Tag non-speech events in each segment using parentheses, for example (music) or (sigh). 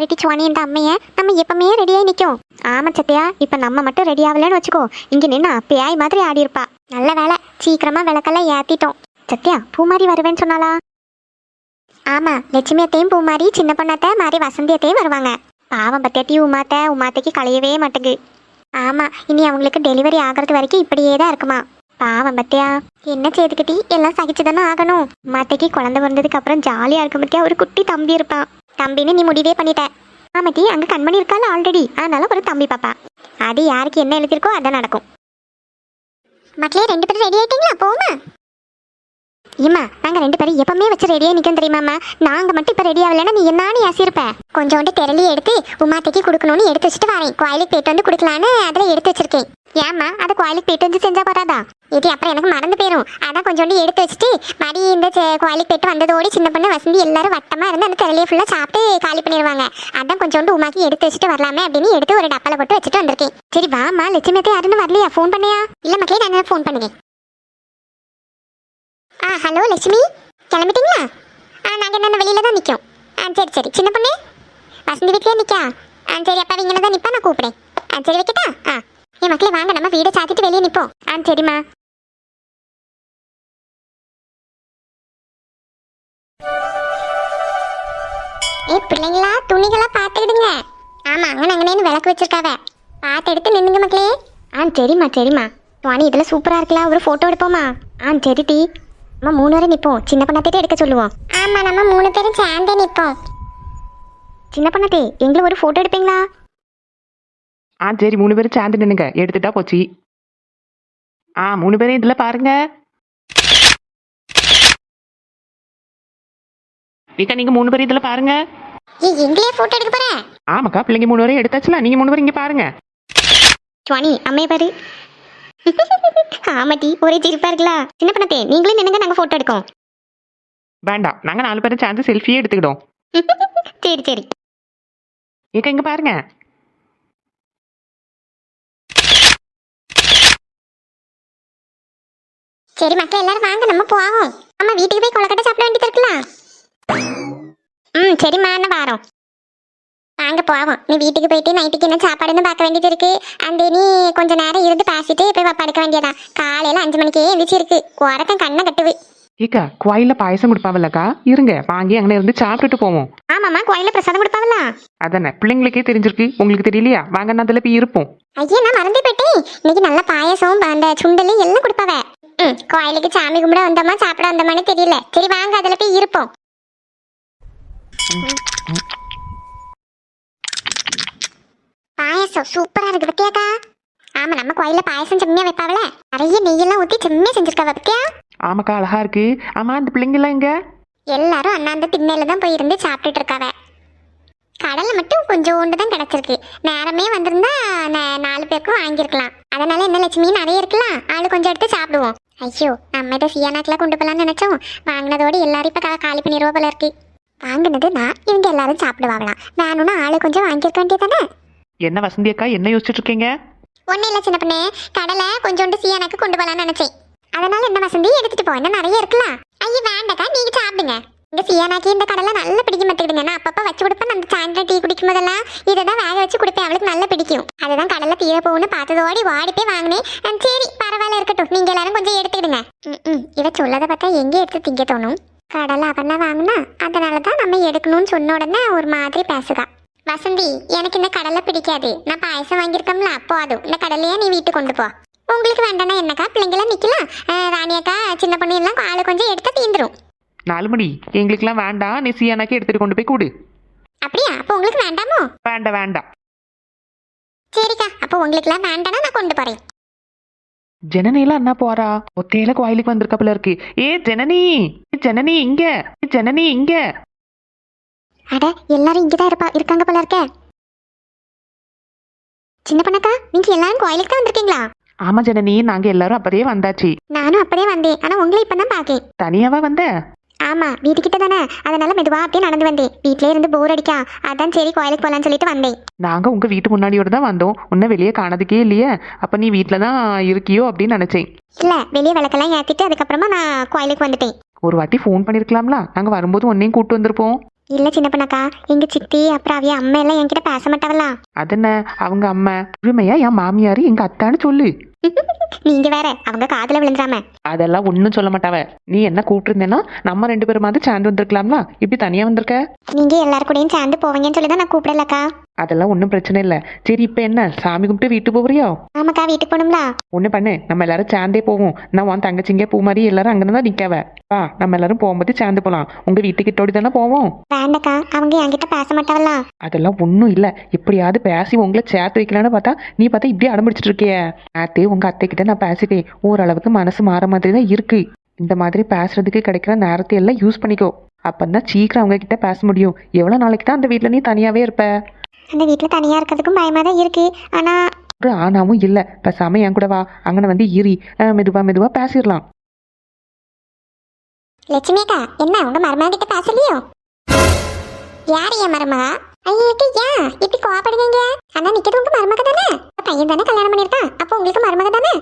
பாருட்டி சுவாணி இந்த அம்மையை நம்ம எப்பவுமே ரெடியாகி நிற்கும் ஆமா சத்யா இப்போ நம்ம மட்டும் ரெடி ஆகலன்னு வச்சுக்கோ. இங்கே நின்று அப்பயாய் மாதிரி ஆடி இருப்பா. நல்ல வேலை சீக்கிரமாக விளக்கெல்லாம் ஏற்றிட்டோம் சத்யா பூமாரி வருவேன்னு சொன்னாலா ஆமாம் லட்சுமி அத்தையும் பூமாரி சின்ன பொண்ணாத்த மாதிரி வசந்தி அத்தையும் வருவாங்க. பாவம் பத்தியாட்டி உமாத்த? உமாத்தைக்கு களையவே மாட்டேங்குது ஆமாம் இனி அவங்களுக்கு டெலிவரி ஆகிறது வரைக்கும் இப்படியே தான் இருக்குமா? பாவம் பத்தியா? என்ன செய்துக்கிட்டி எல்லாம் சகிச்சு தானே ஆகணும். மாத்தைக்கு குழந்தை பிறந்ததுக்கு அப்புறம் ஜாலியாக இருக்கும் பத்தியா? ஒரு குட்டி தம்பி இருப்பான். தம்பின்னு நீ முடிவே பண்ணிட்ட. ஆமாட்டி அங்கே கண்மணி இருக்கால ஆல்ரெடி அதனால ஒரு தம்பி பாப்பா. அது யாருக்கு என்ன எழுதியிருக்கோ அதான் நடக்கும். மக்களே ரெண்டு பேரும் ரெடி ஆயிட்டீங்களா? போமா ஏம்மா நாங்க ரெண்டு பேரும் எப்பவுமே வச்சு ரெடியா நிற்கும் தெரியுமாம்மா? நாங்கள் மட்டும் இப்போ ரெடி ஆகலைன்னா நீ என்னான்னு யோசிச்சிருப்ப கொஞ்சோண்டு திரளி எடுத்து உமாத்தைக்கு கொடுக்கணும்னு எடுத்து வச்சுட்டு வரேன். கோயிலுக்கு போயிட்டு வந்து கொடுக்கலான்னு அதுல எடுத்து வச்சிருக்கேன். ஏம்மா அதை கோயிலுக்கு போயிட்டு வந்து செஞ்சால் போறாதா இது அப்புறம் எனக்கு மறந்து போயிடும் அதான் கொஞ்சோண்டு எடுத்து வச்சுட்டு மடி இந்த கோயிலுக்கு போயிட்டு வந்ததோடு சின்ன பொண்ணு வசந்தி எல்லாரும் வட்டமா இருந்து அந்த திரளியை ஃபுல்லாக சாப்பிட்டு காலி பண்ணிடுவாங்க அதான் கொஞ்சோண்டு உமாக்கி எடுத்து வச்சுட்டு வரலாமே அப்படின்னு எடுத்து ஒரு டப்பால போட்டு வச்சுட்டு வந்திருக்கேன். சரி வாமா லட்சுமியத்தை யாருன்னு வரலையா? ஃபோன் பண்ணியா? இல்ல மக்களே நான் ஃபோன் பண்ணுங்க ஆ ஹலோ லட்சுமி. கிளம்பிட்டீங்களா? ஆ நாங்கள் என்ன வெளியில் தான் நிற்கும் ஆ சரி சரி. சின்ன பொண்ணு? வசந்தி வீட்டிலே நிற்கா ஆ சரி அப்பா இங்கே தான் நிற்பா நான் கூப்பிடுறேன். ஆ சரி வைக்கட்டா? ஆ. என் மக்களே வாங்க நம்ம வீடை சாத்திட்டு வெளியே நிற்போம் ஆ சரிம்மா. ஏ பிள்ளைங்களா துணிகளா பார்த்துக்கிடுங்க. ஆமா அங்கே அங்கனேன்னு விளக்கு வச்சிருக்காவ. பார்த்து எடுத்து நின்னுங்க மக்களே. ஆ சரிம்மா சரிம்மா. துவாணி இதில் சூப்பராக இருக்கலாம் ஒரு ஃபோட்டோ எடுப்போமா? ஆ சரி டி. நம்ம மூணு வரை நிற்போம் சின்ன பண்ணாத்தே எடுக்க சொல்லுவோம். ஆமா நம்ம மூணு பேரும் சேர்ந்தே நிற்போம் சின்ன பண்ணாத்தே எங்களை ஒரு ஃபோட்டோ எடுப்பீங்களா? ஆ சரி மூணு பேரும் சேர்ந்து நின்னுங்க எடுத்துட்டா போச்சு. ஆ மூணு பேரும் இதுல பாருங்க. ஏக்கா நீங்க மூணு பேரும் இதுல பாருங்க. ஏ எங்களையே ஃபோட்டோ எடுக்க போற? ஆமாக்கா பிள்ளைங்க மூணு பேரும் எடுத்தாச்சுல நீங்க மூணு பேரும் இங்க பாருங்க. சுவாணி அம்மைய பாரு. ஆமாட்டி ஒரே சிரிப்பா இருக்குல்ல. சின்ன பண்ணாத்தே நீங்களும் நின்னுங்க நாங்கள் ஃபோட்டோ எடுக்கோம். வேண்டாம் நாங்க நாலு பேரும் சேர்ந்து செல்ஃபியே எடுத்துக்கிட்டோம் சரி சரி. ஏக்கா இங்க பாருங்க. சரி மக்கள் எல்லாரும் வாங்க நம்ம போவோம். அம்மா வீட்டுக்கு போய் கொலக்கட்டை சாப்பிட வேண்டியது இருக்கலாம் ம் சரிம்மா என்ன வாரோம். வாங்க போவோம். நீ வீட்டுக்கு போயிட்டு நைட்டுக்கு என்ன சாப்பாடுன்னு பார்க்க வேண்டியது இருக்கு. அந்த நீ கொஞ்ச நேரம் இருந்து பேசிட்டு போய் படுக்க வேண்டியதான் காலையில அஞ்சு மணிக்கே எந்திரிச்சிருக்கு உரக்கம் கண்ணை கட்டுவு. ஏக்கா கோயில்ல பாயசம் கொடுப்பாவல்லக்கா? இருங்க வாங்கி அங்கே இருந்து சாப்பிட்டுட்டு போவோம். ஆமாம்மா கோயிலில் பிரசாதம் கொடுப்பாவல அதானே பிள்ளைங்களுக்கே தெரிஞ்சிருக்கு. உங்களுக்கு தெரியலையா? வாங்க நான் அதில் போய் இருப்போம். ஐயா நான் மறந்தே போயிட்டேன். இன்னைக்கு நல்ல பாயசம் அந்த சுண்டல் எல்லாம் கொடுப்பாவ. ம் கோயிலுக்கு சாமி கும்பிட வந்தோமா சாப்பிட வந்தோமான்னு தெரியல. சரி வாங்க அதுல போய் இருப்போம். பாயசம் சூப்பரா இருக்கு பத்தியாக்கா? ஆமா நம்ம கோயில்ல பாயசம் செம்மையா வைப்பாவல? நிறைய நெய்யெல்லாம் ஊத்தி செம்மையா செஞ்சிருக்காவ பத்தியா? ஆமாக்கா அழகா இருக்கு. ஆமா அந்த பிள்ளைங்கெல்லாம் எங்க? எல்லாரும் அண்ணாந்த திண்ணையில தான் போயிருந்து சாப்பிட்டுட்டு இருக்காவ. கடலை மட்டும் கொஞ்சோண்டு தான் கிடச்சிருக்கு. நேரமே வந்திருந்தா நா- நாலு பேருக்கும் வாங்கியிருக்கலாம். அதனால என்ன லட்சுமி நிறைய இருக்கலாம். ஆளு கொஞ்சம் எடுத்து சாப்பிடுவோம். ஐயோ நம்ம இதை சியானாக்கெல்லாம் கொண்டு போகலான்னு நினைச்சோம். வாங்கினதோடு எல்லாரும் இப்போ காலி பண்ணிடுவோம் போல இருக்கு. வாங்கினது நான் இவங்க எல்லாரும் சாப்பிடுவாங்களாம். வேணும்னா ஆளு கொஞ்சம் வாங்கியிருக்க வேண்டியதானே என்ன வசந்தி அக்கா என்ன யோசிச்சுட்டு இருக்கீங்க ஒன்றும் இல்லை சின்ன பொண்ணு. கடலை கொஞ்சோண்டு சியானாக்கு கொண்டு போகலான்னு நினைச்சேன். அதனால என்ன வசந்தி எடுத்துட்டு போ. என்ன நிறைய இருக்கலாம் ஐயோ வேண்டக்கா நீங்க சாப்பிடுங்க. இந்த சியானாக்கு இந்த கடலை நல்லா பிடிக்க மாட்டேங்குதுங்க நான் அப்பப்போ வச்சு கொடுப்பேன். அந்த சாயந்தரம் டீ குடிக்கும் போதெல்லாம் இதை தான் வேக வச்சு கொடுப்பேன். அவளுக்கு நல்லா பிடிக்கும். அதுதான் கடலை தீர போகும்னு பார்த்ததோடி வாடி போய் வாங்கினேன். சரி பரவாயில்ல இருக்கட்டும். நீங்கள் எல்லாரும் கொஞ்சம் எடுத்துக்கிடுங்க. ம், ம். இவ சொல்லதை பார்த்தா எங்கே எடுத்து திங்க தோணும்? கடலை அவனா வாங்கினா அதனால தான் நம்ம எடுக்கணும்னு சொன்ன உடனே ஒரு மாதிரி பேசுதான் வசந்தி எனக்கு இந்த கடலை பிடிக்காது. நான் பாயசம் வாங்கியிருக்கோம்ல போதும் இந்த கடலையே நீ வீட்டுக்கு கொண்டு போ. உங்களுக்கு வேண்டாம்னா என்னக்கா? பிள்ளைங்களாம் நிக்கலாம். ராணியக்கா சின்ன பொண்ணு எல்லாம் ஆளு கொஞ்சம் எடுத்தா தீந்துரும். நாலு மணி எங்களுக்கெல்லாம் வேண்டாம். நீ சியானாக்கே எடுத்துட்டு கொண்டு போய் கொடு. அப்படியா? அப்போ உங்களுக்கு வேண்டாமோ? வேண்டாம் வேண்டாம். சரிக்கா. அப்போ உங்களுக்குலாம் வேண்டாம்னா நான் கொண்டு போறேன். ஜனனிலாம் என்ன போறா? ஒத்தையில கோயிலுக்கு வந்திருக்கப்புல இருக்கு. ஏ ஜனனி! ஜனனி இங்க! ஜனனி இங்க! அட எல்லாரும் இங்கதான் இருப்பா இருக்காங்க போல இருக்க. சின்ன பண்ணக்கா நீங்க எல்லாரும் கோயிலுக்கு தான் வந்திருக்கீங்களா? ஆமா ஜனனி நாங்க எல்லாரும் அப்பதே வந்தாச்சு. நானும் அப்படியே வந்தேன் ஆனா உங்களை இப்பதான் பாக்கேன். தனியாவா வந்த? ஆமா வீட்டுக்கிட்ட தானே. அதனால மெதுவா அப்படியே நடந்து வந்தேன். வீட்லயே இருந்து போர் அடிக்கா. அதான் சரி கோயிலுக்கு போலான்னு சொல்லிட்டு வந்தேன். நாங்க உங்க வீட்டு முன்னாடியோட தான் வந்தோம். உன்ன வெளியே காணதுக்கே இல்லையே. அப்ப நீ வீட்ல தான் இருக்கியோ அப்படின்னு நினைச்சேன். இல்ல வெளியே விளக்கெல்லாம் ஏத்திட்டு அதுக்கப்புறமா நான் கோயிலுக்கு வந்துட்டேன். ஒரு வாட்டி ஃபோன் பண்ணிருக்கலாம்ல. நாங்க வரும்போது உன்னையும் கூட்டு வந்திருப்போம். இல்ல சின்ன பண்ணக்கா எங்க சித்தி அப்புறம் அவிய அம்மா எல்லாம் என்கிட்ட பேச மாட்டாவலா அதென்ன? அவங்க அம்மா. உரிமையா என் மாமியார் எங்க அத்தான்னு சொல்லு. (laughs) நீங்க வேற அவங்க காதுல விழுந்துராம அதெல்லாம் ஒன்றும் சொல்ல மாட்டாவ. நீ என்ன கூப்பிட்டுருந்தேன்னா நம்ம ரெண்டு பேருமாவது சேர்ந்து வந்திருக்கலாம்ல. இப்படி தனியா வந்திருக்க? நீங்க எல்லாரு கூடயும் சேர்ந்து போவீங்கன்னு சொல்லி தான் நான் கூப்பிடலக்கா. அதெல்லாம் ஒன்றும் பிரச்சனை இல்லை. சரி இப்போ என்ன? சாமி கும்பிட்டு வீட்டு போறியோ ஆமாக்கா வீட்டுக்கு போகணும்ல. ஒன்று பண்ணு. நம்ம எல்லாரும் சேர்ந்தே போவோம். நான் உன் தங்கச்சிங்க பூ மாதிரி எல்லாரும் அங்கே தான் நிற்காவ வா நம்ம எல்லாரும் போகும்போது சேர்ந்து போகலாம் உங்கள் வீட்டுக்கிட்டோடி தானே போவோம்? வேண்டக்கா அவங்க என்கிட்ட பேச மாட்டாவலா அதெல்லாம் ஒன்றும் இல்லை. எப்படியாவது பேசி உங்களை சேர்த்து வைக்கலான்னு பார்த்தா நீ பார்த்தா இப்படி அடம்பிடிச்சிட்டு இருக்கிய நேத்தே உங்கள் அத்தைக்கிட்ட நான் பேசிட்டேன். ஓரளவுக்கு மனசு மாற மாதிரி தான் இருக்கு. இந்த மாதிரி பேசுறதுக்கு கிடைக்கிற நேரத்தை எல்லாம் யூஸ் பண்ணிக்கோ. அப்பந்தான் சீக்கிரம் அவங்க கிட்ட பேச முடியும். எவ்வளோ நாளைக்கு தான் அந்த வீட்டில் நீ தனியாகவே இருப்ப? அந்த வீட்டுல தனியா இருக்கிறதுக்கும் பயமா தான் இருக்கு. ஆனா ஒரு ஆனாவும் இல்லை. பேசாம என் கூட வா. அங்கன வந்து ஈரி. மெதுவா மெதுவா பேசிடலாம். லட்சுமி அக்கா என்ன உங்க மருமக கிட்ட பேசலையோ? யார் என் மருமகா? ஐயோட்டு ஏன் இப்படி கோவப்படுவீங்க? அதான் நிக்கிறது உங்க மருமக தானே? பையன் தானே கல்யாணம் பண்ணிருக்கான் அப்போ உங்களுக்கு மருமக தானே?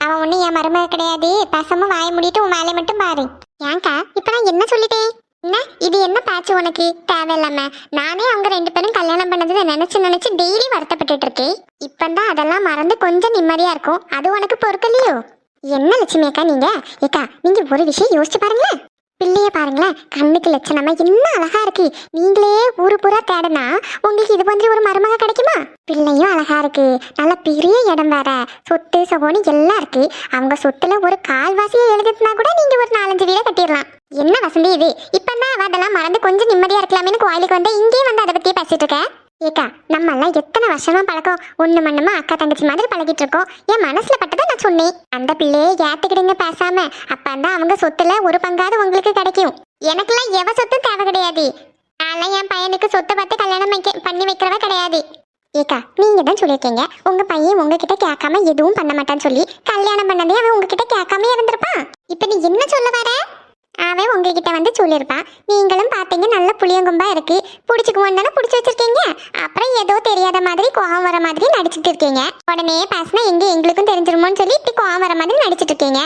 அவன் ஒண்ணு என் மருமக கிடையாது. பேசாம வாய மூடிட்டு உன் வேலையை மட்டும் பாரு. ஏன்க்கா இப்ப நான் என்ன சொல்லிட்டேன்? என்ன? இது என்ன பேச்சு உனக்கு? தேவையில்லாம. நானே அவங்க ரெண்டு பேரும் கல்யாணம் பண்ணதை நினைச்சு நினைச்சு டெய்லி வருத்தப்பட்டுட்டு இருக்கேன். இப்பந்தான் அதெல்லாம் மறந்து கொஞ்சம் நிம்மதியா இருக்கும். அது உனக்கு பொறுக்கலையோ? என்ன லட்சுமி அக்கா நீங்க? ஏக்கா நீங்க ஒரு விஷயம் யோசிச்சு பாருங்களேன். பிள்ளைய பாருங்களேன் கண்ணுக்கு லட்சணமா என்ன அழகா இருக்கு. நீங்களே ஊரு பூரா தேடனா உங்களுக்கு இது மாதிரி ஒரு மருமக கிடைக்குமா? பிள்ளையும் அழகா இருக்கு. நல்ல பெரிய இடம் வேற. சொத்து சகோனி எல்லாம் இருக்கு. அவங்க சொத்துல ஒரு கால்வாசியை எழுதிட்டுனா கூட நீங்க ஒரு நாலஞ்சு வீட கட்டிடலாம். என்ன வசந்தி இது? இப்பதான் அதெல்லாம் மறந்து கொஞ்சம் நிம்மதியா இருக்கலாமேன்னு கோயிலுக்கு வந்து இங்கேயே வந்து அதை பத்தியே பேசிட்டு இருக்கேன் ஏக்கா நம்ம எல்லாம் எத்தனை வருஷமா பழக்கம்? ஒண்ணு மண்ணுமா அக்கா தங்கச்சி மாதிரி பழகிட்டு இருக்கோம். என் மனசுல பட்டதை நான் சொன்னேன். அந்த பிள்ளையை ஏத்துக்கிடுங்க பேசாம. அப்பந்தான் அவங்க சொத்துல ஒரு பங்காவது உங்களுக்கு கிடைக்கும். எனக்கெல்லாம் எவ சொத்தும் தேவை கிடையாது. நான் என் பையனுக்கு சொத்தை பார்த்து கல்யாணம் வைக்க பண்ணி வைக்கிறவ கிடையாது. ஏக்கா நீங்க தான் சொல்லியிருக்கீங்க. உங்க பையன் உங்ககிட்ட கேட்காம எதுவும் பண்ண மாட்டான்னு சொல்லி கல்யாணம் பண்ணதே அவன் உங்ககிட்ட கேட்காம இருந்திருப்பான். இப்ப நீ என்ன சொல்ல வர? அவன் உங்ககிட்ட வந்து சொல்லியிருப்பான். நீங்களும் பார்த்தீங்க நல்ல புளியங்கும்பா இருக்கு. பிடிச்சிக்குவோன்னு தானே பிடிச்சி வச்சிருக்கீங்க அப்புறம் ஏதோ தெரியாத மாதிரி கோவம் வர மாதிரி நடிச்சிட்டு இருக்கீங்க. உடனே பேசினா எங்க எங்களுக்கும் தெரிஞ்சிருமோன்னு சொல்லி இப்படி கோவம் வர மாதிரி நடிச்சிட்டு இருக்கீங்க.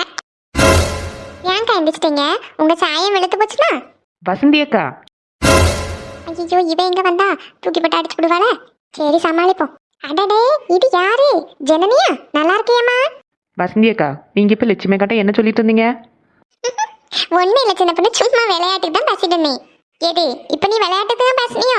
ஏன் கண்டிச்சிட்டீங்க உங்க சாயம் வெளுத்து போச்சுனா வசந்தி அக்கா. ஐயோ இவ எங்க வந்தா? தூக்கி போட்டு அடிச்சு விடுவாள. சரி சமாளிப்போம். அடடே இது யாரு? ஜனனியா? நல்லா இருக்கியம்மா. வசந்தி அக்கா நீங்க இப்ப லட்சுமி அக்காட்ட என்ன சொல்லிட்டு இருந்தீங்க? ஒண்ணு இல்ல சின்ன பொண்ணு. சும்மா விளையாட்டுக்கு தான் பேசிட்டு இருந்தேன். எது இப்ப நீ விளையாட்டுக்கு தான் பேசுனியோ?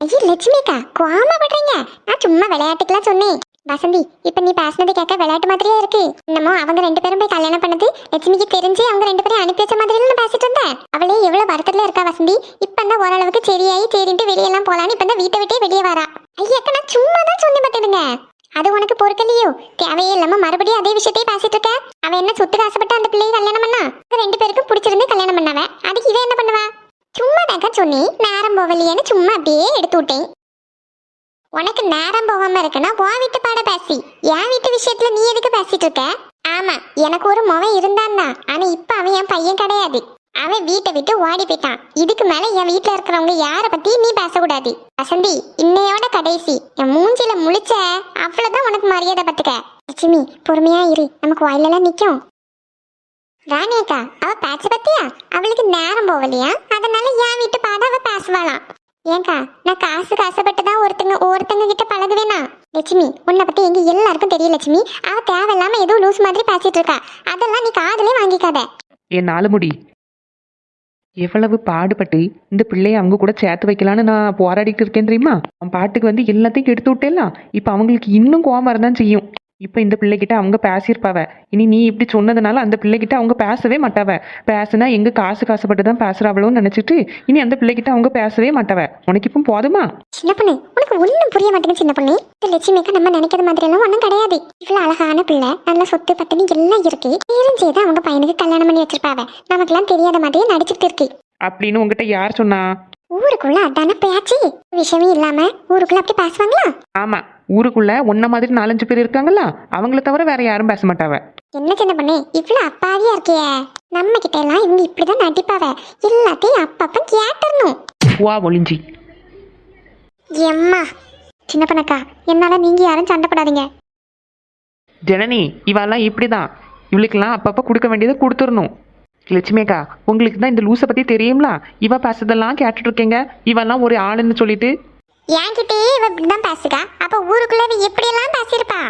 ஐயோ லட்சுமிக்கா அக்கா கோவப்படுறீங்க நான் சும்மா விளையாட்டுக்கெல்லாம் சொன்னேன். வசந்தி இப்ப நீ பேசுனது கேட்க விளையாட்டு மாதிரியே இருக்கு. என்னமோ அவங்க ரெண்டு பேரும் போய் கல்யாணம் பண்ணது லட்சுமிக்கு தெரிஞ்சு அவங்க ரெண்டு பேரும் அனுப்பி வச்ச மாதிரி நான் பேசிட்டு இருந்தேன். அவளே எவ்வளவு வருத்தத்துல இருக்கா வசந்தி. இப்ப தான் ஓரளவுக்கு சரியாயி சரின்ட்டு வெளியெல்லாம் போலான்னு இப்பதான் வீட்டை விட்டே வெளியே வரா. ஐயாக்கா நான் சும்மா தான் சொன்னேன் பார்த்துடுங்க அது உனக்கு பொறுக்கலையோ தேவையே இல்லாம மறுபடியும் அதே விஷயத்தையே பேசிட்டு இருக்க. அவன் என்ன சொத்துக்கு ஆசைப்பட்டு அந்த பிள்ளையை கல்யாணம் பண்ணா? ரெண்டு பேருக்கும் பிடிச்சிருந்து கல்யாணம் பண்ணாவன் அதுக்கு இவன் என்ன பண்ணுவா? சும்மா தாக்கா சொன்னி. நேரம் போகலையேன்னு சும்மா அப்படியே எடுத்து விட்டேன். உனக்கு நேரம் போகாம இருக்குன்னா உன் வீட்டு பாட பேசி. என் வீட்டு விஷயத்துல நீ எதுக்கு பேசிட்டு இருக்க? ஆமா எனக்கு ஒரு முகம் இருந்தான் தான் ஆனா இப்ப அவன் என் பையன் கிடையாது. அவன் வீட்டை விட்டு ஓடி போயிட்டான். இதுக்கு மேல என் வீட்டுல இருக்கிறவங்க யார பத்தி நீ பேசக்கூடாது. வசந்தி இன்னையோட கடைசி. என் மூஞ்சில முழிச்ச. அவ்வளவுதான் உனக்கு மரியாதை பத்துக்க லட்சுமி பொறுமையா இரு. நமக்கு வாயிலெல்லாம் நிக்கும். ராணி அக்கா அவ பேச்ச பத்தியா? அவளுக்கு நேரம் போகலையா? அதனால என் வீட்டு பாட அவ பேசுவாளாம். ஏங்கா நான் காசு காசப்பட்டு தான் ஒருத்தங்க ஒருத்தங்க கிட்ட பழகுவேனா? லட்சுமி உன்னை பத்தி எங்க எல்லாருக்கும் தெரியும் லட்சுமி. அவ தேவையில்லாம ஏதோ லூஸ் மாதிரி பேசிட்டு இருக்கா. அதெல்லாம் நீ காதலே வாங்கிக்காத. என் நாலு முடி எவ்வளவு பாடுபட்டு இந்த பிள்ளைய அவங்க கூட சேர்த்து வைக்கலான்னு நான் போராடிட்டு இருக்கேன் தெரியுமா? அவன் பாட்டுக்கு வந்து எல்லாத்தையும் கெடுத்து விட்டேலாம் இப்போ அவங்களுக்கு இன்னும் கோவம் வரதான் செய்யும். இப்போ இந்த பிள்ளைகிட்ட அவங்க பேசியிருப்பாவ. இனி நீ இப்படி சொன்னதுனால அந்த பிள்ளைகிட்ட அவங்க பேசவே மாட்டாவ. பேசுனா எங்க காசு காசுப்பட்டு தான் பேசுறாவளோன்னு நினைச்சிட்டு இனி அந்த பிள்ளைகிட்ட அவங்க பேசவே மாட்டாவ. உனக்கு இப்போ போதுமா? சின்ன பொண்ணு உனக்கு ஒண்ணும் புரிய மாட்டேங்குது சின்ன பொண்ணு. இந்த லட்சுமிக்கு நம்ம நினைக்கிற மாதிரி எல்லாம் ஒண்ணும் கிடையாது. இவ்வளவு அழகான பிள்ளை நல்ல சொத்து பத்தினி எல்லாம் இருக்கு. தெரிஞ்சேதான் அவங்க பையனுக்கு கல்யாணம் பண்ணி வச்சிருப்பாவ. நமக்கெல்லாம் தெரியாத மாதிரியே நடிச்சுட்டு இருக்கு. அப்படின்னு உங்ககிட்ட யார் சொன்னா? ஊருக்குள்ள அதான பேச்சு? விஷயமே இல்லாம ஊருக்குள்ள அப்படி பேசுவாங்களா? ஆமா. ஊருக்குள்ள உன்ன மாதிரி நாலஞ்சு பேர் இருக்காங்கல்ல அவங்கள தவிர வேற யாரும் பேச மாட்டாவ. என்ன சின்ன பொண்ணு இவ்வளவு அப்பாவியா இருக்கியே. நம்ம கிட்ட எல்லாம் இவங்க இப்படிதான் நடிப்பாவ. எல்லாத்தையும் அப்பப்ப கேட்டுறணும். வா ஒளிஞ்சி. எம்மா சின்ன பொண்ணக்கா என்னால நீங்க யாரும் சண்டை போடாதீங்க ஜனனி இவெல்லாம் இப்படிதான். இவளுக்கெல்லாம் அப்பப்போ கொடுக்க வேண்டியதை கொடுத்துடணும் லட்சுமிக்கா உங்களுக்கு தான் இந்த லூஸை பற்றி தெரியுங்களா இவ பேசுறதெல்லாம் கேட்டுட்டு இருக்கீங்க. இவெல்லாம் ஒரு ஆளுன்னு சொல்லிட்டு என்கிட்டயே இவ இப்படிதான் பேசுகா அப்ப ஊருக்குள்ள இவ எப்படியெல்லாம் பேசியிருப்பா?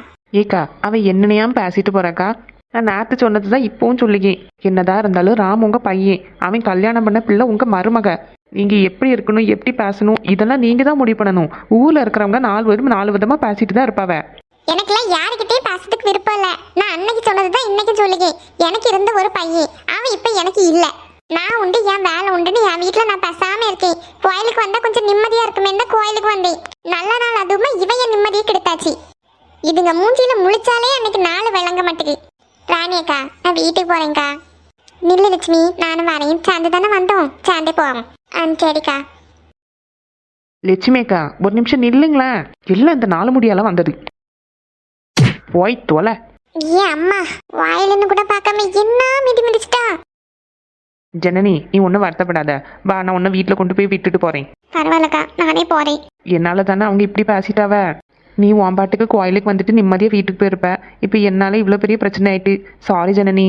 ஏக்கா அவ என்னனையாம் பேசிட்டு போறாக்கா? நான் நேற்று சொன்னது தான் இப்போவும் சொல்லிக்கேன் என்னதான் இருந்தாலும் ராம் உங்க பையன். அவன் கல்யாணம் பண்ண பிள்ளை உங்க மருமக. நீங்க எப்படி இருக்கணும் எப்படி பேசணும் இதெல்லாம் நீங்க தான் முடிவு பண்ணணும். ஊர்ல இருக்கிறவங்க நாலு பேரும் நாலு விதமா பேசிட்டு தான் இருப்பாவ. எனக்கெல்லாம் யாருக்கிட்டயும் பேசுறதுக்கு விருப்பம் இல்ல. நான் அன்னைக்கு சொன்னதுதான் இன்னைக்கு சொல்லுகேன் எனக்கு இருந்த ஒரு பையன். அவன் இப்ப எனக்கு இல்ல. நான் உண்டு என் வேலை உண்டுன்னு என் வீட்டுல நான் பேசாம இருக்கேன். கோயிலுக்கு வந்தா கொஞ்சம் நிம்மதியா இருக்குமே தான் கோயிலுக்கு வந்தேன். நல்ல நாள் அதுவுமே என் நிம்மதியை கெடுத்தாச்சு. இதுங்க மூஞ்சியில முழிச்சாலே அன்னைக்கு நாலு விளங்க மாட்டேங்குது ராணி அக்கா நான் வீட்டுக்கு போறேன்க்கா. நில்லு லட்சுமி நானும் வரேன். சேர்ந்து தானே வந்தோம். சேர்ந்தே போவோம். ஆ சரிக்கா. லட்சுமி அக்கா ஒரு நிமிஷம் நில்லுங்களேன். எல்லாம் இந்த நாலு முடியால வந்தது. போய் தொலை. ஏன் அம்மா வாயிலிருந்து கூட பார்க்காம என்ன மிதி மிதிச்சிட்டா? ஜனனி நீ ஒன்றும் வருத்தப்படாத. வா நான் உன்னை வீட்டில் கொண்டு போய் விட்டுட்டு போறேன். பரவாயில்லக்கா நானே போறேன். என்னால் தானே அவங்க இப்படி பேசிட்டாவ? நீ உன் பாட்டுக்கு கோயிலுக்கு வந்துட்டு நிம்மதியாக வீட்டுக்கு போயிருப்ப. இப்போ என்னால் இவ்வளோ பெரிய பிரச்சனை ஆயிட்டு. சாரி ஜனனி.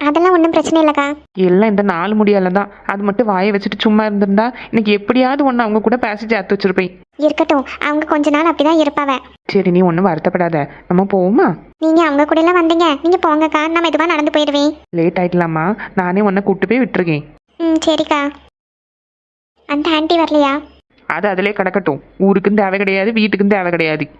அதெல்லாம் ஒன்றும் பிரச்சனை இல்லைக்கா. எல்லாம் இந்த நாலு முடியால தான். அது மட்டும் வாயை வச்சுட்டு சும்மா இருந்திருந்தா இன்னைக்கு எப்படியாவது ஒன்று அவங்க கூட பேசி சேர்த்து வச்சிருப்பேன். இருக்கட்டும் அவங்க கொஞ்ச நாள் அப்படிதான் இருப்பாவ. சரி நீ ஒன்றும் வருத்தப்படாத. நம்ம போவோமா? நீங்க அவங்க கூட எல்லாம் வந்தீங்க. நீங்க போங்கக்கா நான் மெதுவா நடந்து போயிடுவேன். லேட் ஆயிட்டலாமா நானே உன்னை கூட்டு போய் விட்டுருக்கேன். ம் சரிக்கா. அந்த ஆன்ட்டி வரலையா? அது அதிலே கிடக்கட்டும். ஊருக்கும் தேவை கிடையாது வீட்டுக்கும் தேவை கிடையாது.